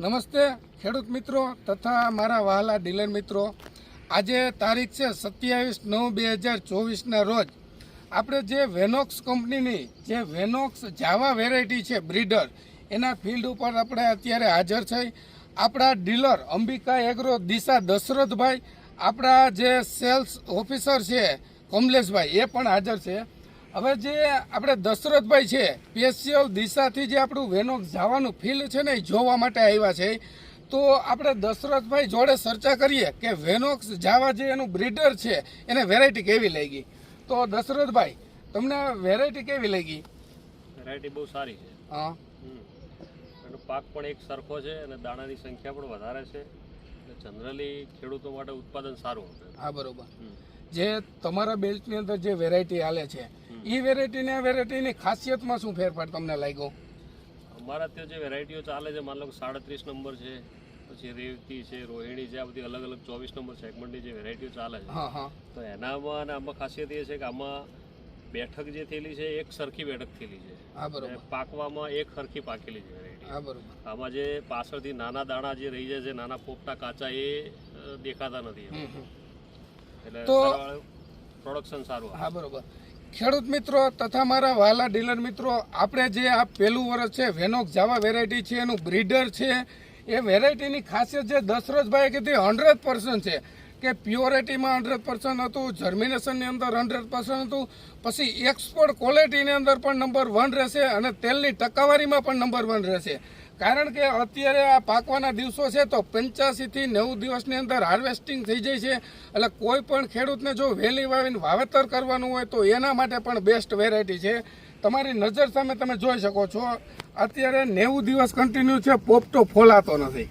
નમસ્તે, ખેડૂત મિત્રો તથા મારા વહાલા ડીલર મિત્રો. આજે તારીખ છે સત્યાવીસ નવ બે હજાર ચોવીસના રોજ આપણે જે વેનોક્સ કંપનીની, જે વેનોક્સ જાવા વેરાયટી છે બ્રીડર એના ફિલ્ડ ઉપર આપણે અત્યારે હાજર છે. આપણા ડીલર અંબિકા એગ્રો દિશા દશરથભાઈ, આપણા જે સેલ્સ ઓફિસર છે કમલેશભાઈ, એ પણ હાજર છે. હવે જે આપણે દશરથભાઈ છે સ્પેશિયલ દિશાથી જે આપણું વેનોક્સ જવાનું ફિલ્ડ છે ને એ જોવા માટે આવ્યા છે. તો આપણે દશરથભાઈ જોડે ચર્ચા કરીએ કે વેનોક્સ જાવા જે એનું બ્રીડર છે એને વેરાયટી કેવી લાગી? તો દશરથભાઈ તમને વેરાયટી કેવી લાગી? વેરાયટી બહુ સારી છે. હા. એનો પાક પણ એક સરખો છે અને દાણાની સંખ્યા પણ વધારે છે. જનરલી ખેડૂતો માટે ઉત્પાદન સારું હા બરોબર. જે તમારા બેલ્ટની અંદર જે વેરાયટી હાલે છે એ વેરાયટી ને વેરાયટીની ખાસિયતમાં શું ફેરફાર તમને લાગ્યો? અમારા ત્યાં જે વેરાયટીઓ ચાલે છે માન લો સાડત્રીસ નંબર છે પછી રેવતી છે રોહિણી છે આ બધી અલગ અલગ ચોવીસ નંબર સેગમેન્ટની જે વેરાયટીઓ ચાલે છે. તો એનામાં અને આમાં ખાસિયત એ છે કે આમાં બેઠક જે થયેલી છે એક સરખી બેઠક થયેલી છે. પાકવામાં એક સરખી પાકેલી છે વેરાયટી આમાં જે પાછળથી નાના દાણા જે રહી જાય છે નાના પોપટા કાચા એ દેખાતા નથી. એટલે પ્રોડક્શન સારું હા બરોબર. ખેડૂત મિત્રો તથા મારા વાલા ડીલર મિત્રો, આપણે જે આ પહેલું વર્ષ છે વેનોક જાવા વેરાયટી છે, એનું બ્રીડર છે, એ વેરાયટીની ખાસિયત જે દશરથભાઈએ કીધી હંડ્રેડ પર્સન્ટ છે. કે પ્યોરિટીમાં હંડ્રેડ પર્સન્ટ હતું જર્મિનેશનની અંદર હંડ્રેડ પર્સન્ટ હતું, પછી એક્સપોર્ટ ક્વોલિટીની અંદર પણ નંબર વન રહેશે અને તેલની ટકાવારીમાં પણ નંબર વન રહેશે. કારણ કે અત્યારે આ પાકવાના દિવસો છે તો પંચ્યાસીથી નેવું દિવસની અંદર હાર્વેસ્ટિંગ થઈ જાય છે. એટલે કોઈ પણ ખેડૂતને જો વહેલી વાવીને વાવેતર કરવાનું હોય તો એના માટે પણ બેસ્ટ વેરાયટી છે. તમારી નજર સામે તમે જોઈ શકો છો. અત્યારે નેવું દિવસ કન્ટિન્યુ છે, પોપટો ફોલાતો નથી.